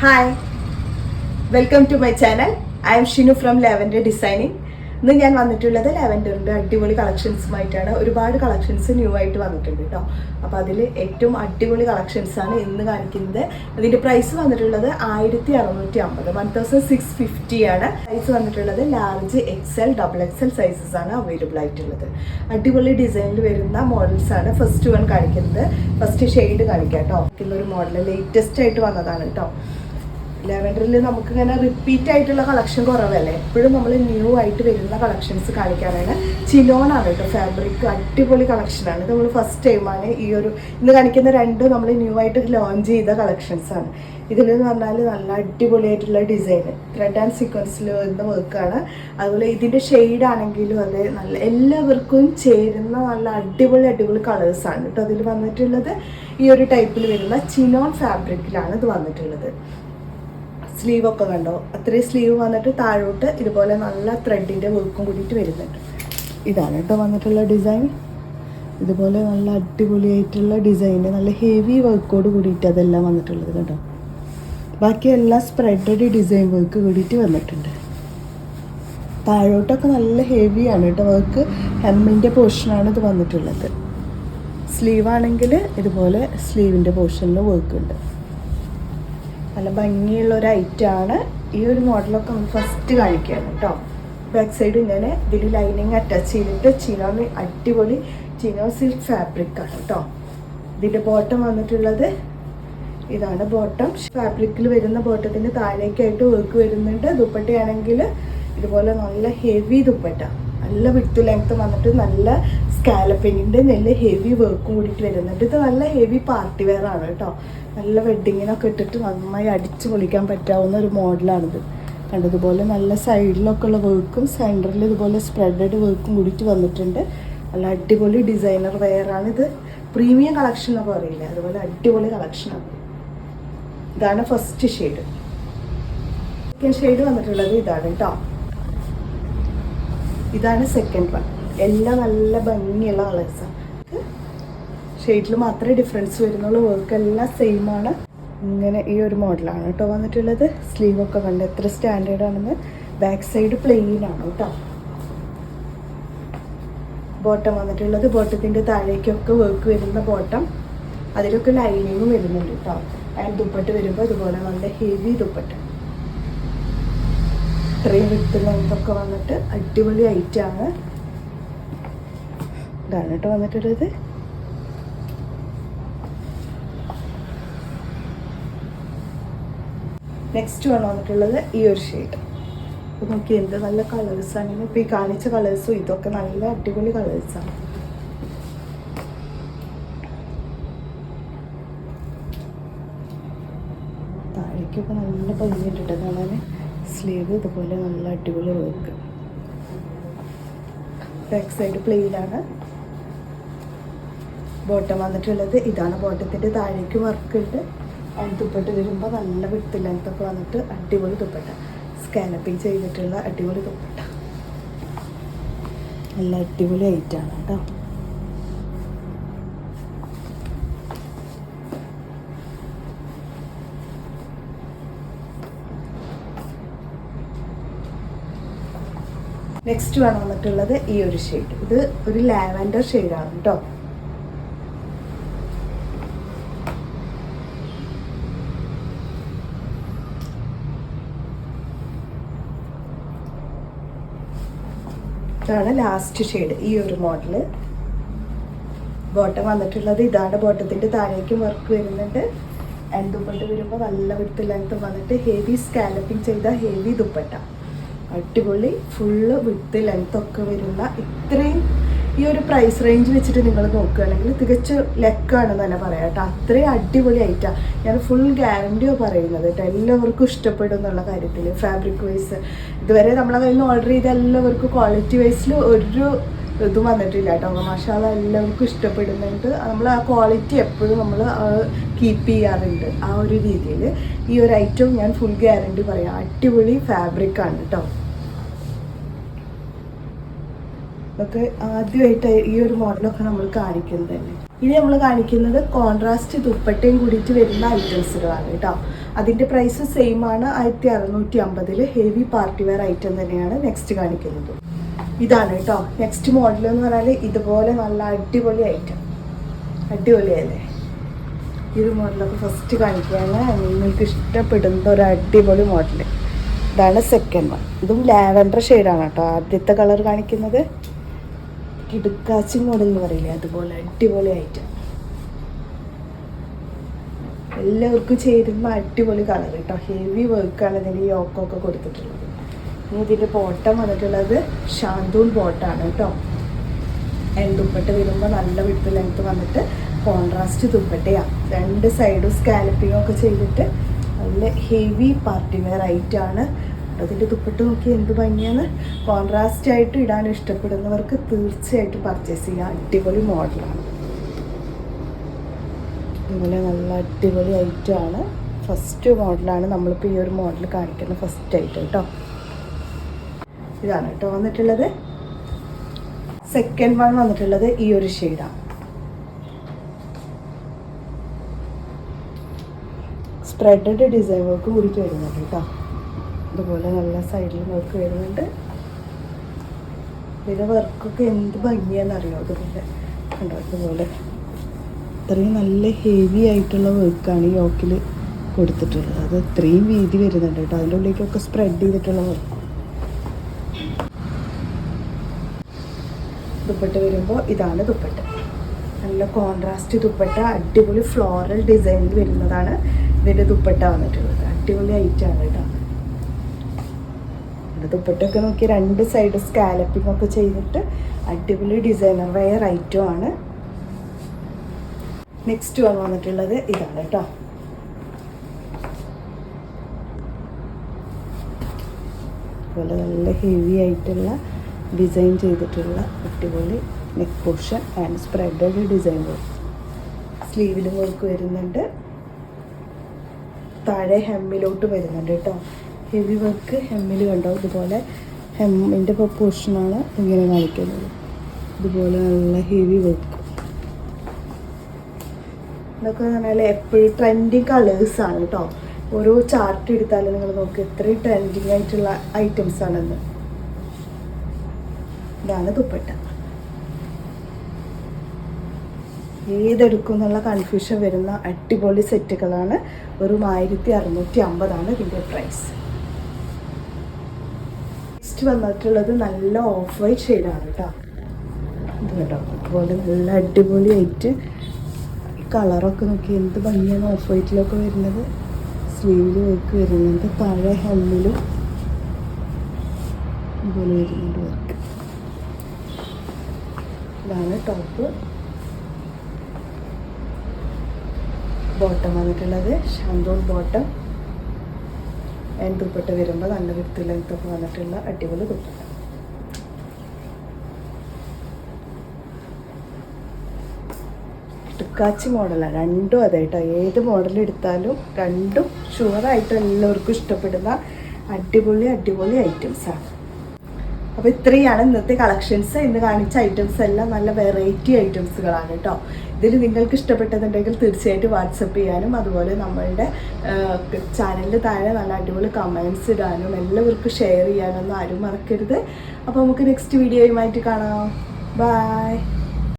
Hi welcome to my channel I'm Shinu from Lavender designing ഇന്ന് ഞാൻ വന്നിട്ടുള്ളത് ലാവൻഡറിന്റെ അടിപൊളി കളക്ഷൻസുമായിട്ടാണ് ഒരുപാട് കളക്ഷൻസ് ന്യൂ ആയിട്ട് വന്നിട്ടുണ്ട് കേട്ടോ അപ്പോൾ അതിൽ ഏറ്റവും അടിപൊളി കളക്ഷൻസാണ് ഇന്ന് കാണിക്കുന്നത്. അതിന്റെ പ്രൈസ് വന്നിട്ടുള്ളത് ആയിരത്തി അറുന്നൂറ്റി അമ്പത് വൺ തൗസൻഡ് സിക്സ് ഫിഫ്റ്റി ആണ്. പ്രൈസ് വന്നിട്ടുള്ളത് large XL double XL sizes ആണ് അവൈലബിൾ ആയിട്ടുള്ളത്. അടിപൊളി ഡിസൈനിൽ വരുന്ന മോഡൽസ് ആണ് ഫസ്റ്റ് വൺ കാണിക്കുന്നത്. ഫസ്റ്റ് ഷെയ്ഡ് കാണിക്കാം കേട്ടോ ഒരു മോഡൽ ലേറ്റസ്റ്റ് ആയിട്ട് വന്നതാണ് കേട്ടോ ലെവൻഡറിൽ നമുക്ക് ഇങ്ങനെ റിപ്പീറ്റ് ആയിട്ടുള്ള കളക്ഷൻ കുറവല്ലേ? എപ്പോഴും നമ്മൾ ന്യൂ ആയിട്ട് വരുന്ന കളക്ഷൻസ് കാണിക്കാനാണ്. ചിലോണാണ് കേട്ടോ ഫാബ്രിക് അടിപൊളി കളക്ഷനാണ് ഇത് നമ്മൾ ഫസ്റ്റ് ടൈമാണ് ഈ ഒരു ഇന്ന് കാണിക്കുന്ന രണ്ടും നമ്മൾ ന്യൂ ആയിട്ട് ലോഞ്ച് ചെയ്ത കളക്ഷൻസ് ആണ്. ഇതിലെന്ന് പറഞ്ഞാൽ നല്ല അടിപൊളിയായിട്ടുള്ള ഡിസൈൻ ത്രെഡ് ആൻഡ് സീക്വൻസിൽ വരുന്ന വർക്കാണ് അതുപോലെ ഇതിന്റെ ആണെങ്കിലും അത് നല്ല എല്ലാവർക്കും ചേരുന്ന നല്ല അടിപൊളി അടിപൊളി കളേഴ്സാണ് കേട്ടോ. അതിൽ വന്നിട്ടുള്ളത് ഈ ഒരു ടൈപ്പിൽ വരുന്ന ചിനോൺ ഫാബ്രിക്കിലാണ് ഇത് വന്നിട്ടുള്ളത്. സ്ലീവ് ഒക്കെ കണ്ടോ? അത്രയും സ്ലീവ് വന്നിട്ട് താഴോട്ട് ഇതുപോലെ നല്ല ത്രെഡിന്റെ വർക്കും കൂടിയിട്ട് വരുന്നുണ്ട്. ഇതാണ് കേട്ടോ വന്നിട്ടുള്ള ഡിസൈൻ ഇതുപോലെ നല്ല അടിപൊളിയായിട്ടുള്ള ഡിസൈൻ നല്ല ഹെവി വർക്കോട് കൂടിയിട്ട് അതെല്ലാം വന്നിട്ടുള്ളത് കേട്ടോ. ബാക്കി എല്ലാം സ്പ്രെഡഡ് ഡിസൈൻ വർക്ക് കൂടിയിട്ട് വന്നിട്ടുണ്ട്. താഴോട്ടൊക്കെ നല്ല ഹെവിയാണ് കേട്ടോ വർക്ക് ഹെമ്മിന്റെ പോർഷനാണ് ഇത് വന്നിട്ടുള്ളത്. സ്ലീവ് ആണെങ്കിൽ ഇതുപോലെ സ്ലീവിന്റെ പോർഷനിൽ വർക്ക് ഉണ്ട്. നല്ല ഭംഗിയുള്ള ഒരു ഐറ്റമാണ്. ഈ ഒരു മോഡലൊക്കെ നമ്മൾ ഫസ്റ്റ് കാണിക്കുകയാണ് കേട്ടോ ബാക്ക് സൈഡ് ഇങ്ങനെ ഇതിൽ ലൈനിങ് അറ്റാച്ച് ചെയ്തിട്ട് ചിനോ അടിപൊളി ചിനോ സിൽക്ക് ഫാബ്രിക് ആണ് കേട്ടോ ഇതിന്റെ ബോട്ടം വന്നിട്ടുള്ളത് ഇതാണ് ബോട്ടം ഫാബ്രിക്കിൽ വരുന്ന ബോട്ടത്തിന്റെ താഴേക്കായിട്ട് വർക്ക് വരുന്നുണ്ട്. ദുപ്പട്ടയാണെങ്കിൽ ഇതുപോലെ നല്ല ഹെവി ദുപ്പട്ട. നല്ല വിട്ടു ലെങ്ത്ത് വന്നിട്ട് നല്ല സ്കാലപ്പിങ്ങിന്റെ നല്ല ഹെവി വർക്ക് കൂടിയിട്ട് വരുന്നുണ്ട്. ഇത് നല്ല ഹെവി പാർട്ടി വെയർ ആണ് കേട്ടോ. നല്ല വെഡ്ഡിങ്ങിനൊക്കെ ഇട്ടിട്ട് നന്നായി അടിച്ച് പൊളിക്കാൻ പറ്റാവുന്ന ഒരു മോഡലാണിത് കണ്ടതുപോലെ നല്ല സൈഡിലൊക്കെ ഉള്ള വർക്കും സെന്ററിൽ ഇതുപോലെ സ്പ്രെഡഡ് വർക്കും കൂടിയിട്ട് വന്നിട്ടുണ്ട്. നല്ല അടിപൊളി ഡിസൈനർ വെയറാണ് ഇത് പ്രീമിയം കളക്ഷൻ എന്നൊക്കെ പറയില്ലേ? അതുപോലെ അടിപൊളി കളക്ഷനാണ് ഇതാണ് ഫസ്റ്റ് ഷെയ്ഡ് ഷെയ്ഡ് വന്നിട്ടുള്ളത് ഇതാണ് കേട്ടോ. ഇതാണ് സെക്കൻഡ് വൺ എല്ലാം നല്ല ഭംഗിയുള്ള കളേഴ്സാണ് ഷെയ്ഡിൽ മാത്രമേ ഡിഫറൻസ് വരുന്നുള്ളൂ. വർക്ക് എല്ലാം സെയിം ആണ്. ഇങ്ങനെ ഈ ഒരു മോഡലാണ് കേട്ടോ വന്നിട്ടുള്ളത്. സ്ലീവ് ഒക്കെ കണ്ട് എത്ര സ്റ്റാൻഡേർഡ് ആണെന്ന് ബാക്ക് സൈഡ് പ്ലെയിൻ ആണ് കേട്ടോ. ബോട്ടം വന്നിട്ടുള്ളത്. ബോട്ടത്തിന്റെ താഴേക്കൊക്കെ വർക്ക് വരുന്ന ബോട്ടം അതിലൊക്കെ ലൈനിങ്ങും വരുന്നുണ്ട് കേട്ടോ. ആൻഡ് ദുപ്പട്ട് വരുമ്പോൾ അതുപോലെ നല്ല ഹെവി ദുപ്പട്ട്. ഇത്രയും വിട്ട് ലെങ്തൊക്കെ വന്നിട്ട് അടിപൊളി ഐറ്റാണ് ഇതാണ് കേട്ടോ വന്നിട്ടുള്ളത്. നെക്സ്റ്റ് വൺ വന്നിട്ടുള്ളത് ഈ ഒരു ഷെയ്ഡ് അപ്പോൾ നോക്കി എന്ത് നല്ല കളേഴ്സാണ് ഇപ്പോൾ ഈ കാണിച്ച കളേഴ്സും ഇതൊക്കെ നല്ല അടിപൊളി കളേഴ്സാണ് താഴേക്കൊക്കെ നല്ല ഭംഗിയിട്ടിട്ട് കാണാൻ. സ്ലീവ് ഇതുപോലെ നല്ല അടിപൊളി വർക്ക് ബാക്ക് സൈഡ് പ്ലെയിലാണ് ബോട്ടം വന്നിട്ടുള്ളത്. ഇതാണ് ബോട്ടത്തിന്റെ താഴേക്ക് വർക്ക് ഉണ്ട് അതിന് ദുപ്പട്ട് വരുമ്പോൾ നല്ല വിട്ട് ലെങ്ത്തൊക്കെ വന്നിട്ട് അടിപൊളി ദുപ്പട്ട. സ്കാനപ്പിങ് ചെയ്തിട്ടുള്ള അടിപൊളി ദുപ്പട്ട. നല്ല അടിപൊളി ഐറ്റാണ് കേട്ടോ. നെക്സ്റ്റ് വേണം വന്നിട്ടുള്ളത് ഈ ഒരു ഷെയ്ഡ് ഇത് ഒരു ലാവൻഡർ ഷെയ്ഡാണ് കേട്ടോ. ഇതാണ് ലാസ്റ്റ് ഷെയ്ഡ് ഈ ഒരു മോഡൽ ബോട്ടം വന്നിട്ടുള്ളത് ഇതാണ്. ബോട്ടത്തിന്റെ താഴേക്കും വർക്ക് വരുന്നുണ്ട്. ആൻഡ് ദുപ്പട്ട വരുമ്പോൾ നല്ല വിട്ട് ലെങ്ത്ത് വന്നിട്ട് ഹെവി സ്കാലപ്പിംഗ് ചെയ്ത ഹെവി ദുപ്പട്ട. അടിപൊളി ഫുള്ള് വിട്ട് ലെങ്ത്തൊക്കെ വരുന്ന ഇത്രയും ഈ ഒരു പ്രൈസ് റേഞ്ച് വെച്ചിട്ട് നിങ്ങൾ നോക്കുകയാണെങ്കിൽ തികച്ച് ലെക്കാണെന്ന് തന്നെ പറയാം കേട്ടോ. അത്രയും അടിപൊളി ആയിട്ടാണ് ഞാൻ ഫുൾ ഗ്യാരണ്ടിയോ പറയുന്നത് കേട്ടോ. എല്ലാവർക്കും ഇഷ്ടപ്പെടും എന്നുള്ള കാര്യത്തിൽ ഫാബ്രിക് വൈസ് ഇതുവരെ നമ്മളെ കയ്യിൽ നിന്ന് ഓർഡർ ചെയ്ത എല്ലാവർക്കും ക്വാളിറ്റി വൈസിൽ ഒരു ഇതും വന്നിട്ടില്ല കേട്ടോ. മഷാല എല്ലാവർക്കും ഇഷ്ടപ്പെടുന്നുണ്ട്. നമ്മൾ ആ ക്വാളിറ്റി എപ്പോഴും നമ്മൾ കീപ്പ് ചെയ്യാറുണ്ട് ആ ഒരു രീതിയിൽ ഈ ഒരു ഐറ്റം ഞാൻ ഫുൾ ഗ്യാരണ്ടി പറയാം. അടിപൊളി ഫാബ്രിക്കാണ് കേട്ടോ. ഒക്കെ ആദ്യമായിട്ട് ഈ ഒരു മോഡലൊക്കെ നമ്മൾ കാണിക്കുന്നത് തന്നെ. ഇനി നമ്മൾ കാണിക്കുന്നത് കോൺട്രാസ്റ്റ് ദുപ്പട്ടയും കൂടിയിട്ട് വരുന്ന ഐറ്റംസുകളാണ് കേട്ടോ. അതിന്റെ പ്രൈസ് സെയിം ആണ്. ആയിരത്തി അറുന്നൂറ്റി അമ്പതിൽ ഹെവി പാർട്ടി വെയർ ഐറ്റം തന്നെയാണ് നെക്സ്റ്റ് കാണിക്കുന്നത്. ഇതാണ് കേട്ടോ. നെക്സ്റ്റ് മോഡൽ എന്ന് പറഞ്ഞാൽ ഇതുപോലെ നല്ല അടിപൊളി ഐറ്റം അടിപൊളിയല്ലേ? ഈ ഒരു മോഡലൊക്കെ ഫസ്റ്റ് കാണിക്കുകയാണ്. നിങ്ങൾക്ക് ഇഷ്ടപ്പെടുന്ന ഒരു അടിപൊളി മോഡൽ ഇതാണ് സെക്കൻഡ് വൺ ഇതും ലാവൻഡർ ഷെയ്ഡാണ് കേട്ടോ. ആദ്യത്തെ കളർ കാണിക്കുന്നത്. കിടുക്കാച്ചി മോഡൽ എന്ന് പറയില്ലേ? അതുപോലെ അടിപൊളി ഐറ്റം എല്ലാവർക്കും ചേരുന്ന അടിപൊളി കളർ കേട്ടോ. ഹെവി വർക്കാണ് ഇതിന്റെ യോക്കൊക്കെ കൊടുത്തിട്ടുള്ളത്. ഇനി ഇതിന്റെ ബോട്ടം വന്നിട്ടുള്ളത് ഷാന്തൂൺ ബോട്ടാണ് കേട്ടോ. ദുപ്പട്ട വരുമ്പോൾ നല്ല വിട്ട് ലെങ്ത്ത് വന്നിട്ട് കോൺട്രാസ്റ്റ് ദുപ്പട്ടയാണ് രണ്ട് സൈഡും സ്കാലപ്പിങ്ങൊക്കെ ചെയ്തിട്ട് നല്ല ഹെവി പാർട്ടി വെയർ ആണ്. അതിന്റെ ദുപ്പട്ട നോക്കി എന്ത് ഭംഗിയാണ്? കോൺട്രാസ്റ്റ് ആയിട്ട് ഇടാൻ ഇഷ്ടപ്പെടുന്നവർക്ക് തീർച്ചയായിട്ടും പർച്ചേസ് ചെയ്യാം. അടിപൊളി മോഡലാണ് ഇതുപോലെ നല്ല അടിപൊളി ഐറ്റമാണ് ഫസ്റ്റ് മോഡലാണ് നമ്മളിപ്പോൾ ഈ ഒരു മോഡൽ കാണിക്കുന്ന ഫസ്റ്റ് ഐറ്റം കേട്ടോ ഇതാണ് കേട്ടോ വന്നിട്ടുള്ളത്. സെക്കൻഡ് വൺ വന്നിട്ടുള്ളത് ഈ ഒരു ഷെയ്ഡാണ് സ്പ്രെഡ് ഡിസൈൻ വർക്ക് കൂടിയിട്ട് വരുന്നുണ്ട് കേട്ടോ ഇതുപോലെ നല്ല സൈഡിൽ വർക്ക് വരുന്നുണ്ട്. ഇതിന്റെ വർക്കൊക്കെ എന്ത് ഭംഗിയാണെന്നറിയോ? അതുപോലെ കണ്ടോ? അതുപോലെ അത്രയും നല്ല ഹെവി ആയിട്ടുള്ള വർക്കാണ് ഈ ഓക്കിൽ കൊടുത്തിട്ടുള്ളത്. അത് ഇത്രയും വീതി വരുന്നുണ്ട് കേട്ടോ. അതിന്റെ ഉള്ളിലേക്കൊക്കെ സ്പ്രെഡ് ചെയ്തിട്ടുള്ള വർക്ക് ദുപ്പട്ട വരുമ്പോൾ ഇതാണ് ദുപ്പട്ട. നല്ല കോൺട്രാസ്റ്റ് ദുപ്പട്ട അടിപൊളി ഫ്ലോറൽ ഡിസൈനിൽ വരുന്നതാണ് ഇതിന്റെ ദുപ്പട്ട വന്നിട്ടുള്ളത്. അടിപൊളി ഐറ്റാണ് കേട്ടോ. ഇത് ദുപ്പട്ടയൊക്കെ നോക്കി രണ്ട് സൈഡ് സ്കാലപ്പിംഗ് ഒക്കെ ചെയ്തിട്ട് അടിപൊളി ഡിസൈനർ വെയർ ഐറ്റം ആണ്. നെക്സ്റ്റ് വൺ വന്നിട്ടുള്ളത് ഇതാണ് കേട്ടോ അതുപോലെ നല്ല ഹെവി ആയിട്ടുള്ള ഡിസൈൻ ചെയ്തിട്ടുള്ള അടിപൊളി neck portion and spreaded design work സ്ലീവിലും work വരുന്നുണ്ട്. താഴെ ഹെമ്മിലോട്ട് വരുന്നുണ്ട് കേട്ടോ ഹെവി വർക്ക് ഹെമ്മിൽ കണ്ടോ? ഇതുപോലെ ഹെമ്മിന്റെ പ്രപ്പോർഷനാണ് ഇങ്ങനെ കാണിക്കുന്നത്. ഇതുപോലെ നല്ല ഹെവി വർക്ക്. ഇതൊക്കെ പറഞ്ഞാൽ എപ്പോഴും ട്രെൻഡിങ് കളേഴ്സാണ് കേട്ടോ. ഓരോ ചാർട്ട് എടുത്താലും നിങ്ങൾ നോക്ക് എത്രയും ട്രെൻഡിങ് ആയിട്ടുള്ള ഐറ്റംസ് ആണെന്ന് ഇതാണ് ദുപ്പട്ട. ഏതെടുക്കും എന്നുള്ള കൺഫ്യൂഷൻ വരുന്ന അടിപൊളി സെറ്റുകളാണ് വെറും ആയിരത്തി അറുന്നൂറ്റി അമ്പതാണ് ഇതിന്റെ പ്രൈസ് നെക്സ്റ്റ് വന്നിട്ടുള്ളത് നല്ല ഓഫ് വൈറ്റ് ഷെയ്ഡാണ് കേട്ടോ. ഇത് കേട്ടോ അതുപോലെ നല്ല അടിപൊളിയായിട്ട് കളറൊക്കെ നോക്കി എന്ത് ഭംഗിയാണ് ഓഫ് വൈറ്റിലൊക്കെ വരുന്നത്. സ്ലീവിൽ വർക്ക് വരുന്നുണ്ട്. താഴെ ഹെമ്മിലും ഇതുപോലെ വരുന്നുണ്ട് വർക്ക് ഇതാണ് ടോപ്പ് ബോട്ടം വന്നിട്ടുള്ളത്. ഷാന്തോൺ ബോട്ടം ആൻഡ് ദുപ്പട്ട വരുമ്പോൾ നല്ല വൃത്തിയിലൊക്കെ വന്നിട്ടുള്ള അടിപൊളി ദുപ്പട്ട ടുക്കാച്ചി മോഡലാണ് രണ്ടും അതെ കേട്ടോ ഏത് മോഡൽ എടുത്താലും രണ്ടും ഷുവറായിട്ട് എല്ലാവർക്കും ഇഷ്ടപ്പെടുന്ന അടിപൊളി അടിപൊളി ഐറ്റംസാണ് അപ്പോൾ ഇത്രയാണ് ഇന്നത്തെ കളക്ഷൻസ് ഇന്ന് കാണിച്ച ഐറ്റംസ് എല്ലാം നല്ല വെറൈറ്റി ഐറ്റംസുകളാണ് കേട്ടോ ഇതിൽ നിങ്ങൾക്ക് ഇഷ്ടപ്പെട്ടതുണ്ടെങ്കിൽ തീർച്ചയായിട്ടും വാട്സപ്പ് ചെയ്യാനും അതുപോലെ നമ്മളുടെ ചാനലിൽ താഴെ നല്ല അടിപൊളി കമൻസ് ഇടാനും എല്ലാവർക്കും ഷെയർ ചെയ്യാനൊന്നും ആരും മറക്കരുത്. അപ്പോൾ നമുക്ക് നെക്സ്റ്റ് വീഡിയോയുമായിട്ട് കാണാം. ബൈ